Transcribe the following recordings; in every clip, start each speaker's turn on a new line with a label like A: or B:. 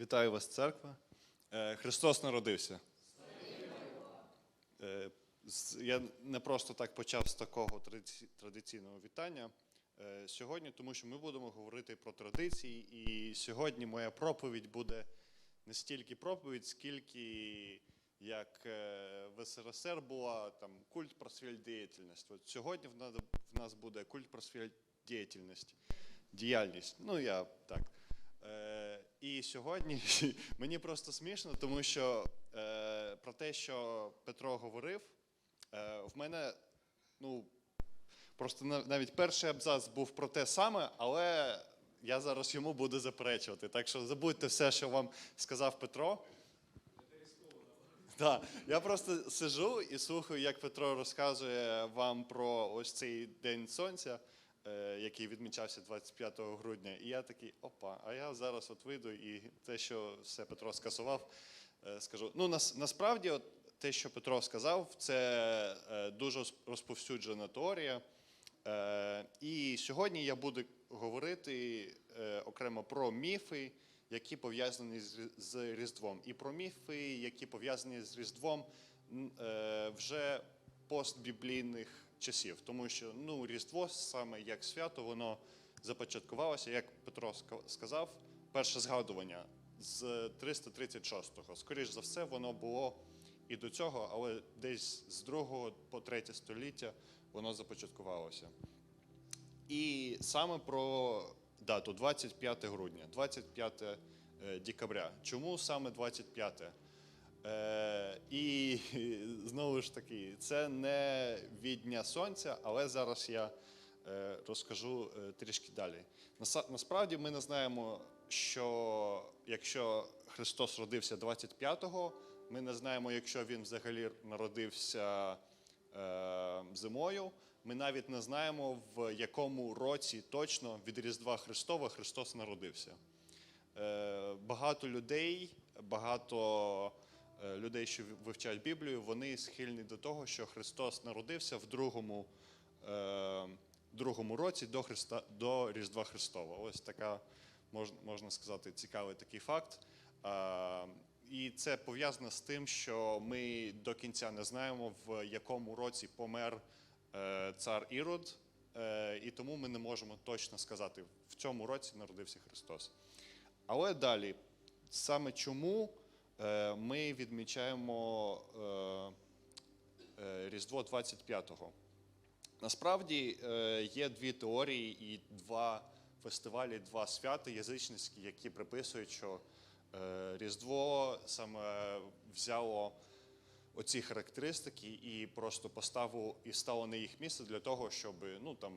A: Вітаю вас, церква. Е, Христос народився. Е, Я не просто так почав з такого традиційного вітання е, сьогодні, тому що ми будемо говорити про традиції, і сьогодні моя проповідь буде не стільки проповідь, скільки як в СРСР була там культ просвітдіяльність. От сьогодні в нас, буде культ просвітдіяльність. Діяльність. Ну, я так. І сьогодні мені просто смішно, тому що е, про те, що Петро говорив, е, в мене ну, просто нав- навіть перший абзац був про те саме, але я зараз йому буду заперечувати. Так що забудьте все, що вам сказав Петро. Так, я просто сижу і слухаю, як Петро розказує вам про ось цей день сонця, який відмічався 25 грудня. І я такий, опа, а я зараз от вийду і те, що все Петро скасував, е, скажу. Ну, нас, насправді, от, те, що Петро сказав, це е, дуже розповсюджена теорія. Е, І сьогодні я буду говорити е, окремо про міфи, які пов'язані з Різдвом, і про міфи, які пов'язані з Різдвом е, вже постбіблійних часів. Тому що ну, Різдво саме як свято, воно започаткувалося, як Петро сказав, перше згадування з 336-го. Скоріш за все, воно було і до цього, але десь з 2 по 3 століття воно започаткувалося. І саме про дату 25 грудня, 25 е, декабря. Чому саме 25? Е, і знову ж таки, це не від Дня Сонця, але зараз я е, розкажу е, трішки далі. Насправді ми не знаємо, що якщо Христос родився 25-го, ми не знаємо, якщо він взагалі народився зимою. Ми навіть не знаємо, в якому році точно від Різдва Христова Христос народився. Багато людей, багато людей, що вивчають Біблію, вони схильні до того, що Христос народився в другому, е, другому році до, Христа, до Різдва Христова. Ось така, мож- можна сказати, цікавий такий факт. Е, І це пов'язано з тим, що ми до кінця не знаємо, в якому році помер е, цар Ірод, е, і тому ми не можемо точно сказати, в цьому році народився Христос. Але далі, саме чому е, ми відмічаємо е, е, Різдво 25-го? Насправді е, є дві теорії і два фестивалі, два свята язичницькі, які приписують, що е, Різдво саме взяло оці характеристики і просто поставило і стало на їх місце для того, щоб ну там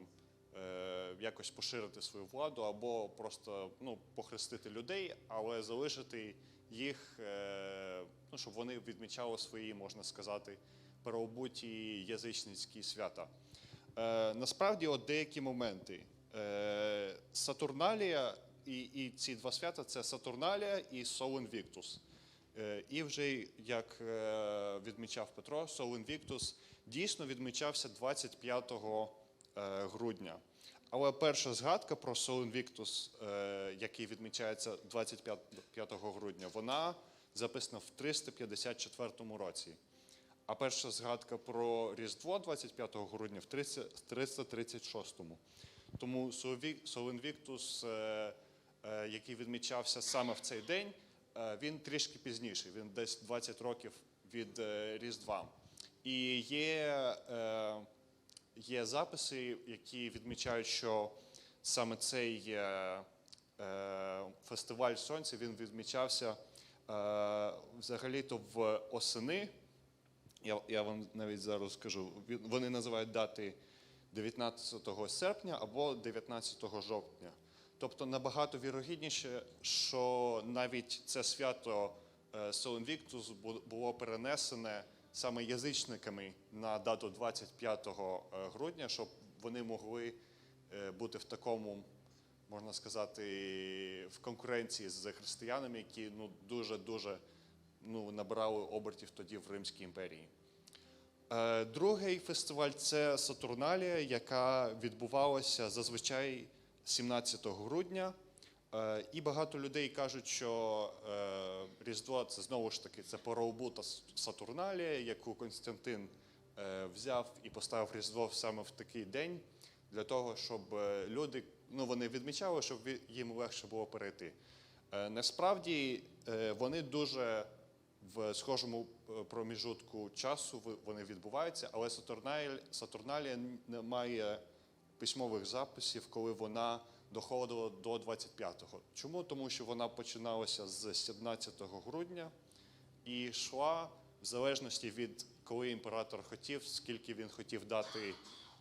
A: е, якось поширити свою владу або просто ну, похрестити людей, але залишити їх, е, ну, щоб вони відмічали свої, можна сказати, переобуті язичницькі свята. Е, насправді, от деякі моменти. Е, Сатурналія і, і ці два свята це Сатурналія і Солен Віктус. Е, І вже як відмічав Петро, Солен Віктус дійсно відмічався 25 е, грудня. Але перша згадка про Солен Віктус, е, який відмічається 25 грудня, вона записана в 354 році. А перша згадка про Різдво 25 грудня в 336-му. Тому Солен Віктус, е, е, який відмічався саме в цей день, він трішки пізніший, він десь 20 років від Різдва. І є, є записи, які відмічають, що саме цей е, е, фестиваль сонця він відмічався е, взагалі-то в осени. Я, я вам навіть зараз скажу. Вони називають дати 19 серпня або 19 жовтня. Тобто набагато вірогідніше, що навіть це свято Солен Віктус було перенесене саме язичниками на дату 25 грудня, щоб вони могли е, бути в такому, можна сказати, в конкуренції з християнами, які ну, дуже-дуже ну, набирали обертів тоді в Римській імперії. Е, Другий фестиваль це Сатурналія, яка відбувалася зазвичай 17 грудня Е, І багато людей кажуть, що е, Різдво це знову ж таки це пороубута Сатурналія, яку Константин е, взяв і поставив Різдво саме в такий день, для того, щоб е, люди ну, вони відмічали, щоб їм легше було перейти. Е, Насправді е, вони дуже в схожому е, проміжутку часу вони відбуваються, але Сатурналія не має письмових записів, коли вона доходила до 25-го. Чому? Тому що вона починалася з 17 грудня і йшла в залежності від коли імператор хотів, скільки він хотів дати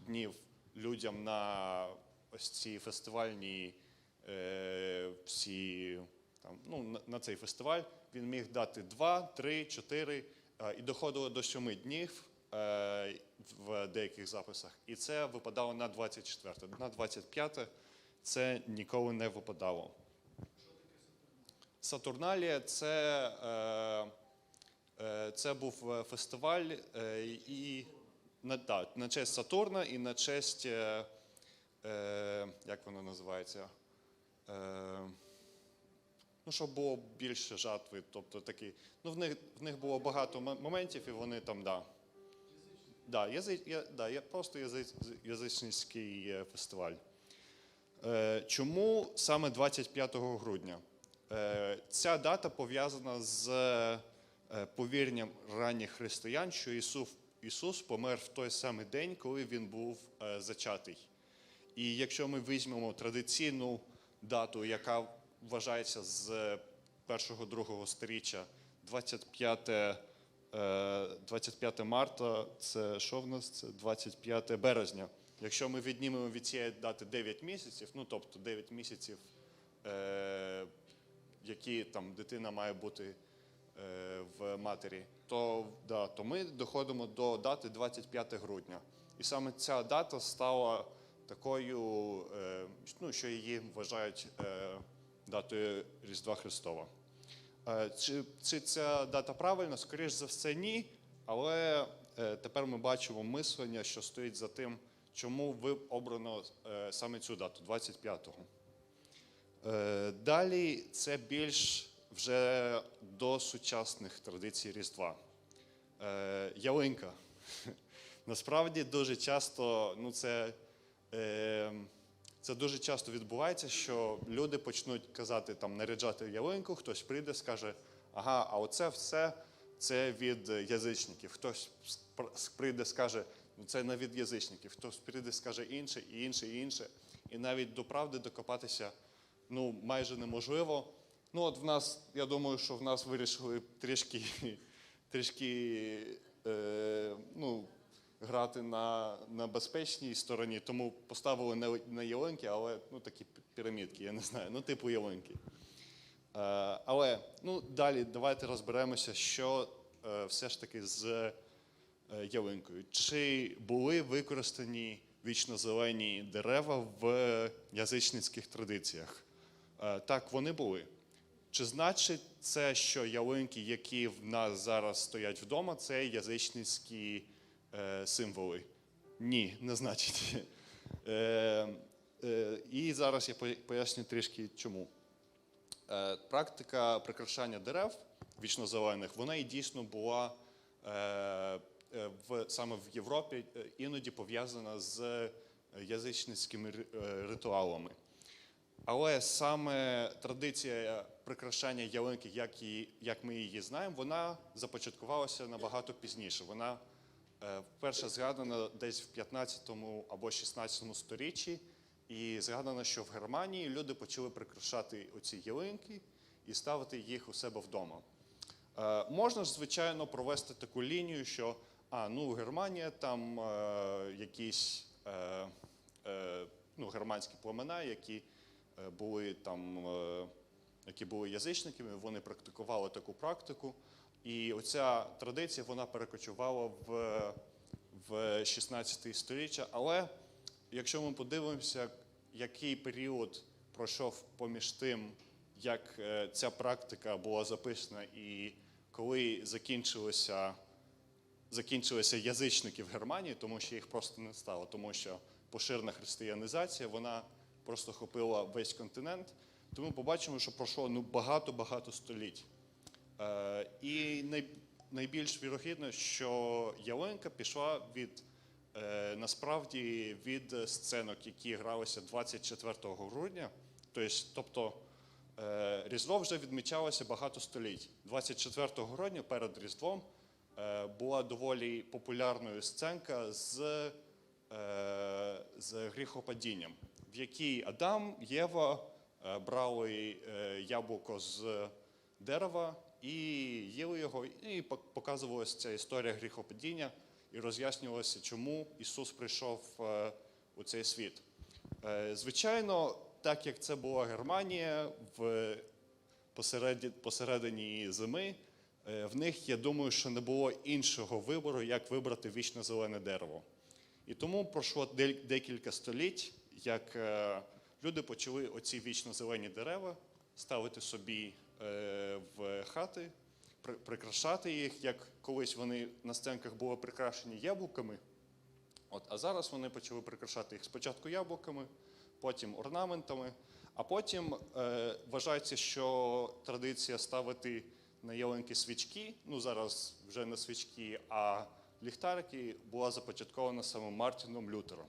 A: днів людям на ось ці фестивальні е, всі там, ну, на, на цей фестиваль. Він міг дати 2, 3, 4 е, і доходило до 7 днів е, в деяких записах. І це випадало на 24. На 25 це ніколи не випадало. Сатурналія це, е, е, це був е, фестиваль і так, на честь Сатурна і на честь, як воно називається? Ну, щоб було більше жатви. Тобто такі, ну, в них, в них було багато моментів, і вони там, да. Да, язи, я, да, я, просто язи, язичницький фестиваль. Е, чому саме 25 грудня? Е, ця дата пов'язана з е, повір'ям ранніх християн, що Ісус, Ісус помер в той самий день, коли Він був зачатий. І якщо ми візьмемо традиційну дату, яка вважається з першого-другого сторіччя, 25, е, 25 марта, це що в нас? Це 25 березня. Якщо ми віднімемо від цієї дати 9 місяців, ну тобто 9 місяців, е, які там дитина має бути е, в матері, то, да, то ми доходимо до дати 25 грудня. І саме ця дата стала такою, е, ну, що її вважають е, датою Різдва Христова. Е, Чи, чи ця дата правильна? Скоріш за все, ні. Але е, тепер ми бачимо мислення, що стоїть за тим, чому ви обрано е, саме цю дату, 25-го. Е, Далі це більш вже до сучасних традицій Різдва. Е, Ялинка. Насправді дуже часто, ну це, це дуже часто відбувається, що люди почнуть казати там наряджати ялинку, хтось прийде, скаже, ага, а оце все це від язичників. Хтось прийде, скаже, це не від язичників, хтось прийде, скаже інше, і інше, і інше. І навіть до правди докопатися ну, майже неможливо. Ну, от в нас, я думаю, що в нас вирішили трішки, трішки е, ну, грати на, на безпечній стороні, тому поставили не, не ялинки, але ну, такі пірамідки, я не знаю, ну, типу ялинки. Е, але ну, далі давайте розберемося, що е, все ж таки з ялинкою. Чи були використані вічно-зелені дерева в язичницьких традиціях? Е, Так, вони були. Чи значить це, що ялинки, які в нас зараз стоять вдома, це язичницькі е, символи? Ні, не значить. Е, е, і зараз я поясню трішки чому. Е, практика прикрашання дерев вічнозелених, вона і дійсно була е, е, в, саме в Європі е, іноді пов'язана з язичницькими е, ритуалами. Але саме традиція прикрашання ялинки, як, її, як ми її знаємо, вона започаткувалася набагато пізніше. Вона е, вперше згадана десь в 15 або 16 сторіччі, і згадано, що в Германії люди почали прикрашати оці ялинки і ставити їх у себе вдома. Е, можна ж, звичайно, провести таку лінію, що а, ну, Германія там е, якісь е, е, ну, германські племена, які е, були там, е, які були язичниками, вони практикували таку практику. І оця традиція вона перекочувала в, в 16 століття. Але якщо ми подивимося, який період пройшов поміж тим, як е, ця практика була записана, і коли закінчилося, закінчилися язичники в Германії, тому що їх просто не стало, тому що поширена християнізація вона просто хопила весь континент, то ми побачимо, що пройшло ну, багато-багато століть. Е, і найбільш вірогідно, що ялинка пішла від е, насправді від сценок, які гралися 24 грудня. Тобто, тобто е, Різдво вже відмічалося багато століть. 24 грудня перед Різдвом була доволі популярною сценка з, е, з гріхопадінням, в якій Адам, Єва е, брали е, яблуко з дерева і їли його, і показувалася ця історія гріхопадіння, і роз'яснювалося, чому Ісус прийшов е, у цей світ. Е, Звичайно, так як це була Германія в посередині зими, е, в них, я думаю, що не було іншого вибору, як вибрати вічно зелене дерево. І тому пройшло декілька століть, як е, люди почали оці вічно зелені дерева ставити собі е, в хати, прикрашати їх, як колись вони на стенках були прикрашені яблуками. От, а зараз вони почали прикрашати їх спочатку яблуками, потім орнаментами, а потім е, вважається, що традиція ставити на ялинки свічки, ну зараз вже не свічки, а ліхтарики, була започаткована саме Мартіном Лютером.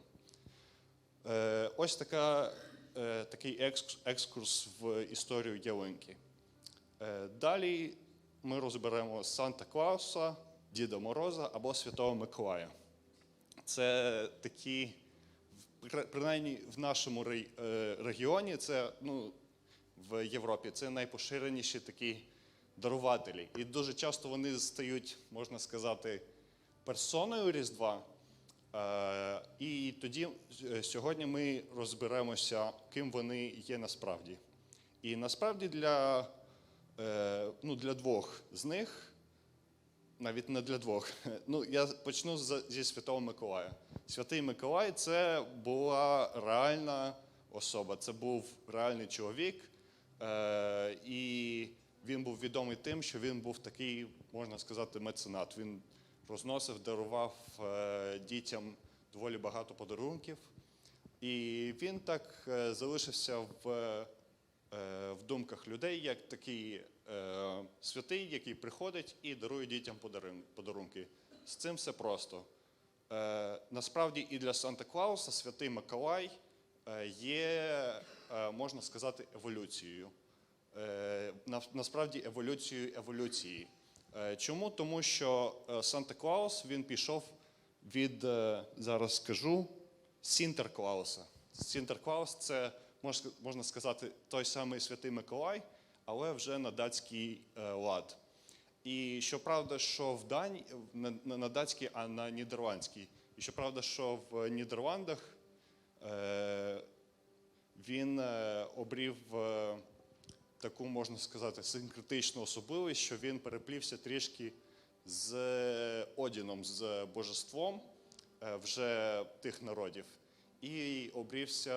A: Е, ось така, е, такий екскурс в історію ялинки. Е, далі ми розберемо Санта Клауса, Діда Мороза або Святого Миколая. Це такі, принаймні в нашому е, регіоні, це ну, в Європі, це найпоширеніші такі дарувателі. І дуже часто вони стають, можна сказати, персоною Різдва. Е, І тоді е, сьогодні ми розберемося, ким вони є насправді. І насправді для, е, ну, для двох з них навіть не для двох. Ну, я почну зі Святого Миколая. Святий Миколай це була реальна особа, це був реальний чоловік, і він був відомий тим, що він був такий, можна сказати, меценат. Він розносив, дарував е, дітям доволі багато подарунків. І він так е, залишився в, е, в думках людей як такий святий, який приходить і дарує дітям подарунки. З цим все просто. Насправді і для Санта Клауса святий Миколай є, можна сказати, еволюцією. Е, на- насправді еволюцією еволюції. Е, Чому? Тому що е, Санта Клаус він пішов від, зараз скажу, Сінтерклауса. Сінтерклаус це можна сказати той самий святий Миколай, але вже на датський лад. І щоправда, що в Дані, на, на, датський, а на нідерландський. І щоправда, що в Нідерландах він обрів таку, можна сказати, синкретичну особливість, що він переплівся трішки з Одіном, з божеством е, вже тих народів, і обрівся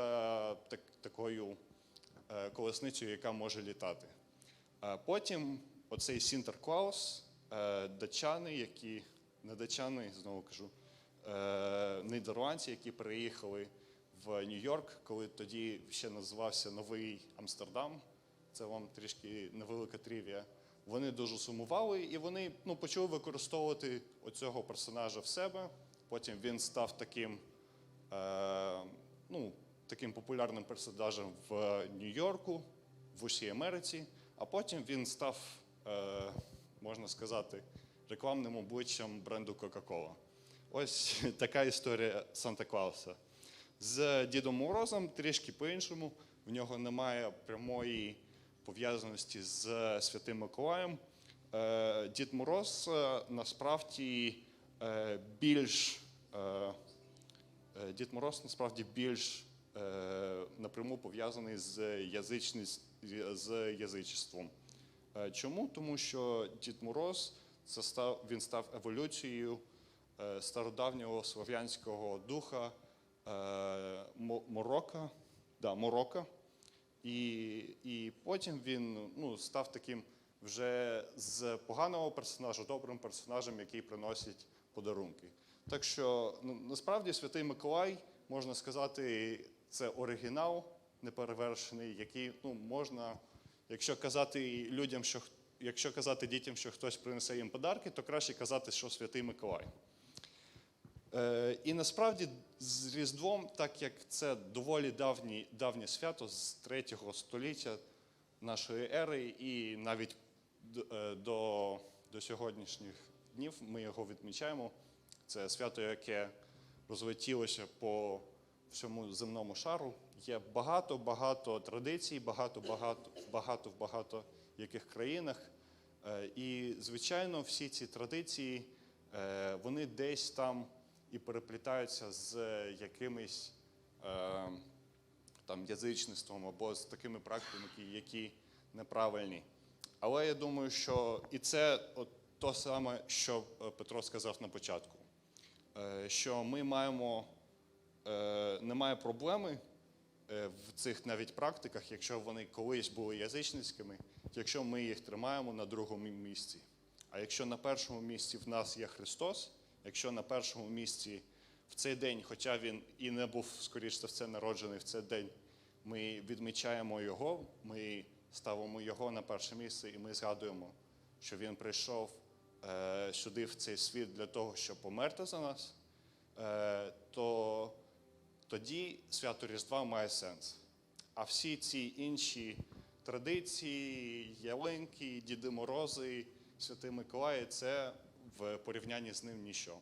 A: так, такою е, колесницею, яка може літати. Потім оцей Сінтерклаус, е, датчани, які не датчани, знову кажу, нідерландці, які переїхали в Нью-Йорк, коли тоді ще називався Новий Амстердам. Це вам трішки невелика трівія. Вони дуже сумували, і вони ну, почали використовувати оцього персонажа в себе. Потім він став таким, е, ну, таким популярним персонажем в Нью-Йорку, в усій Америці, а потім він став, е, можна сказати, рекламним обличчям бренду Coca-Cola. Ось така історія Санта Клауса. З Дідом Морозом трішки по-іншому. В нього немає прямої пов'язаності з Святим Миколаєм. Е, Дід Мороз е, насправді е, більш е, е, Дід Мороз насправді більш е, напряму пов'язаний з, з язичеством. Е, Чому? Тому що Дід Мороз це став, він став еволюцією е, стародавнього слов'янського духа е, Морока, да, Морока. І, і потім він ну, став таким вже з поганого персонажа, добрим персонажем, який приносить подарунки. Так що ну, насправді Святий Миколай, можна сказати, це оригінал неперевершений, який ну, можна, якщо казати людям, що якщо казати дітям, що хтось принесе їм подарки, то краще казати, що Святий Миколай. Е, і насправді з Різдвом, так як це доволі давнє, давнє свято з 3 століття нашої ери, і навіть е, до, до сьогоднішніх днів ми його відмічаємо. Це свято, яке розлетілося по всьому земному шару. Є багато-багато традицій, багато-багато багато в багато яких країнах. Е, І, звичайно, всі ці традиції вони десь там і переплітаються з якимись е, там язичництвом або з такими практиками, які- які неправильні. Але я думаю, що і це от то саме, що е, Петро сказав на початку, е, що ми маємо, е, немає проблеми е, в цих навіть практиках, якщо вони колись були язичницькими, якщо ми їх тримаємо на другому місці. А якщо на першому місці в нас є Христос, якщо на першому місці в цей день, хоча він і не був, скоріш за все, народжений в цей день, ми відмічаємо його, ми ставимо його на перше місце, і ми згадуємо, що він прийшов е, сюди, в цей світ, для того, щоб померти за нас, е, то тоді свято Різдва має сенс. А всі ці інші традиції, ялинки, Діди Морози, Святий Миколай це в порівнянні з ним ніщо.